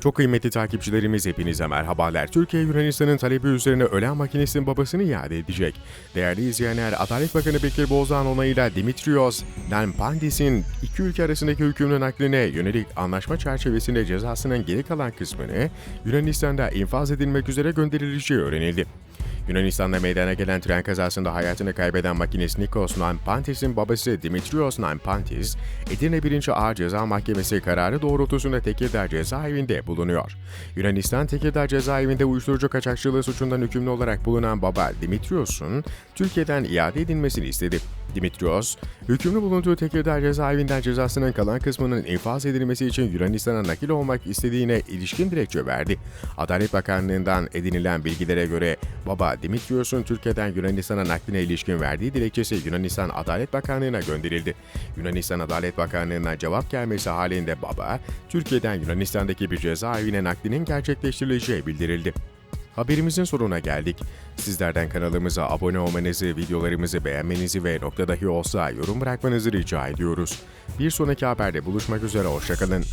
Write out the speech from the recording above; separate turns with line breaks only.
Çok kıymetli takipçilerimiz hepinize merhabalar. Türkiye Yunanistan'ın talebi üzerine ölen makinesinin babasını iade edecek. Değerli izleyenler, Adalet Bakanı Bekir Bozdağ'ın onayıyla Dimitrios Nanpandis'in iki ülke arasındaki hükümlü nakline yönelik anlaşma çerçevesinde cezasının geri kalan kısmını Yunanistan'da infaz edilmek üzere gönderileceği öğrenildi. Yunanistan'da meydana gelen tren kazasında hayatını kaybeden makinist Nikos Nanpantis'in babası Dimitrios Nanpantis, Edirne 1. Ağır Ceza Mahkemesi kararı doğrultusunda Tekirdağ cezaevinde bulunuyor. Yunanistan Tekirdağ cezaevinde uyuşturucu kaçakçılığı suçundan hükümlü olarak bulunan baba Dimitrios'un Türkiye'den iade edilmesini istedi. Dimitrios, hükümlü bulunduğu Tekirdağ cezaevinden cezasının kalan kısmının infaz edilmesi için Yunanistan'a nakil olmak istediğine ilişkin dilekçe verdi. Adalet Bakanlığı'ndan edinilen bilgilere göre baba Dimitrios'un Türkiye'den Yunanistan'a nakline ilişkin verdiği dilekçesi Yunanistan Adalet Bakanlığı'na gönderildi. Yunanistan Adalet Bakanlığı'na cevap gelmesi halinde baba, Türkiye'den Yunanistan'daki bir cezaevine naklinin gerçekleştirileceği bildirildi. Haberimizin sonuna geldik. Sizlerden kanalımıza abone olmanızı, videolarımızı beğenmenizi ve nokta dahi olsa yorum bırakmanızı rica ediyoruz. Bir sonraki haberde buluşmak üzere, hoşçakalın.